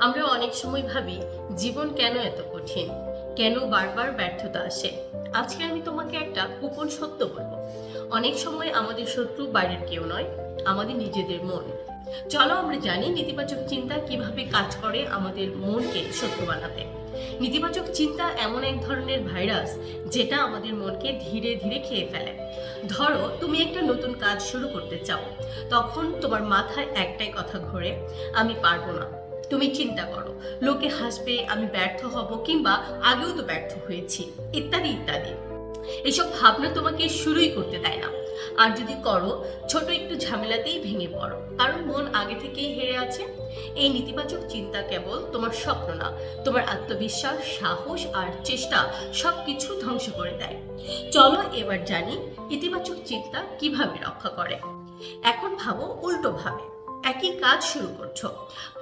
আমরা অনেক সময় ভাবি, জীবন কেন এত কঠিন? কেন বারবার ব্যর্থতা আসে? আজকে আমি তোমাকে একটা গোপন সত্য বলব। অনেক সময় আমাদের শত্রু বাইরের কেউ নয়, আমাদের নিজেদের মন। চলো আমরা জানি নেতিবাচক চিন্তা কীভাবে কাজ করে আমাদের মনকে শত্রু বানাতে। নেতিবাচক চিন্তা এমন এক ধরনের ভাইরাস যেটা আমাদের মনকে ধীরে ধীরে খেয়ে ফেলে। ধরো, তুমি একটা নতুন কাজ শুরু করতে চাও। তখন তোমার মাথায় একটাই কথা ঘোরে, আমি পারব না। তুমি চিন্তা করো। লোকে হাসবে, আমি ব্যর্থ হব কিংবা আগেও তো ব্যর্থ হয়েছি, ইত্যাদি ইত্যাদি। এসব ভাবনা তোমাকে শুরুই করতে দেয় না। আর যদি করো, ছোট একটু ঝামেলাতেই ভেঙে পড়ো। কারণ মন আগে থেকেই হেরে আছে। এই নেতিবাচক চিন্তা কেবল তোমার স্বপ্ন না, তোমার আত্মবিশ্বাস, সাহস আর চেষ্টা সব কিছু ধ্বংস করে দেয়। চলো এবার জানি, ইতিবাচক চিন্তা কীভাবে রক্ষা করে? এখন ভাবো উল্টো ভাবে। একই কাজ শুরু করছ।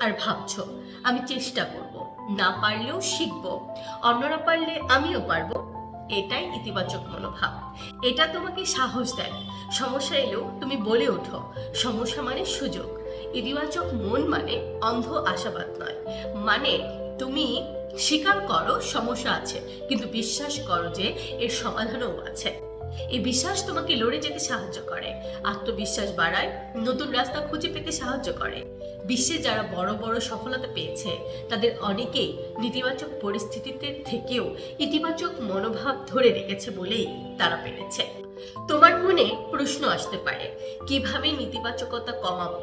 আর ভাবছ, আমি চেষ্টা করব। না পারলেও শিখব। অন্যরা পারলে আমিও পারব। এটাই ইতিবাচক মনোভাব। এটা তোমাকে সাহস দেয়। সমস্যা এলেও তুমি বলে ওঠো। সমস্যা মানে সুযোগ। ইতিবাচক মন মানে অন্ধ আশাবাদ নয়। মানে তুমি স্বীকার করো সমস্যা আছে, কিন্তু বিশ্বাস করো যে এর সমাধানও আছে। এই বিশ্বাস তোমাকে লড়ে যেতে সাহায্য করে। আত্মবিশ্বাস বাড়ায়, নতুন রাস্তা খুঁজে পেতে সাহায্য করে। বিশ্বে যারা বড় বড় সফলতা পেয়েছে, তাদের অনেকেই নেতিবাচক পরিস্থিতিতে থেকেও ইতিবাচক মনোভাব ধরে রেখেছে বলেই তারা পেরেছে। তোমার মনে প্রশ্ন আসতে পারে, কীভাবে নেতিবাচকতা কমাবো?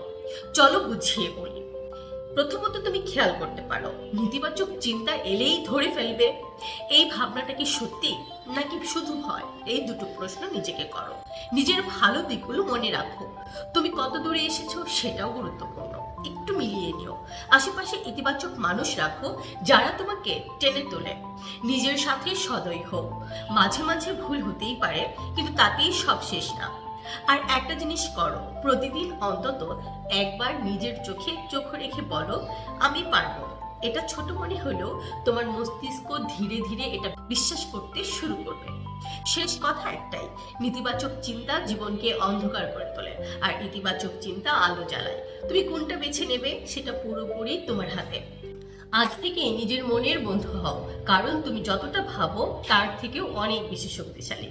চলো বুঝিয়ে বলি। প্রথমত তুমি খেয়াল করতে পারো, নেতিবাচক চিন্তা এলেই ধরে ফেলবে। এই ভাবনাটা কি সত্যি, নাকি শুধু ভয়? এই দুটো প্রশ্ন নিজেকে করো। নিজের ভালো দিকগুলো মনে রাখো। তুমি কত দূরে এসেছ সেটাও গুরুত্বপূর্ণ। একটু মিলিয়ে নিও। আশেপাশে ইতিবাচক মানুষ রাখো, যারা তোমাকে টেনে তোলে। নিজের সাথে সদয় হোক মাঝে মাঝে ভুল হতেই পারে, কিন্তু তাতেই সব শেষ না। আর একটা জিনিস করো, প্রতিদিন অন্তত একবার নিজের চোখে চোখ রেখে বলো, আমি পারব। এটা ছোট মনে হলেও তোমার মস্তিষ্ক ধীরে ধীরে এটা বিশ্বাস করতে শুরু করবে। শেষ কথা একটাই, নেতিবাচক চিন্তা জীবনকে অন্ধকার করে তোলে আর ইতিবাচক চিন্তা আলো জ্বালায়। তুমি কোনটা বেছে নেবে সেটা পুরোপুরি তোমার হাতে। আজ থেকে নিজের মনের বন্ধু হও, কারণ তুমি যতটা ভাবো তার থেকেও অনেক বেশি শক্তিশালী।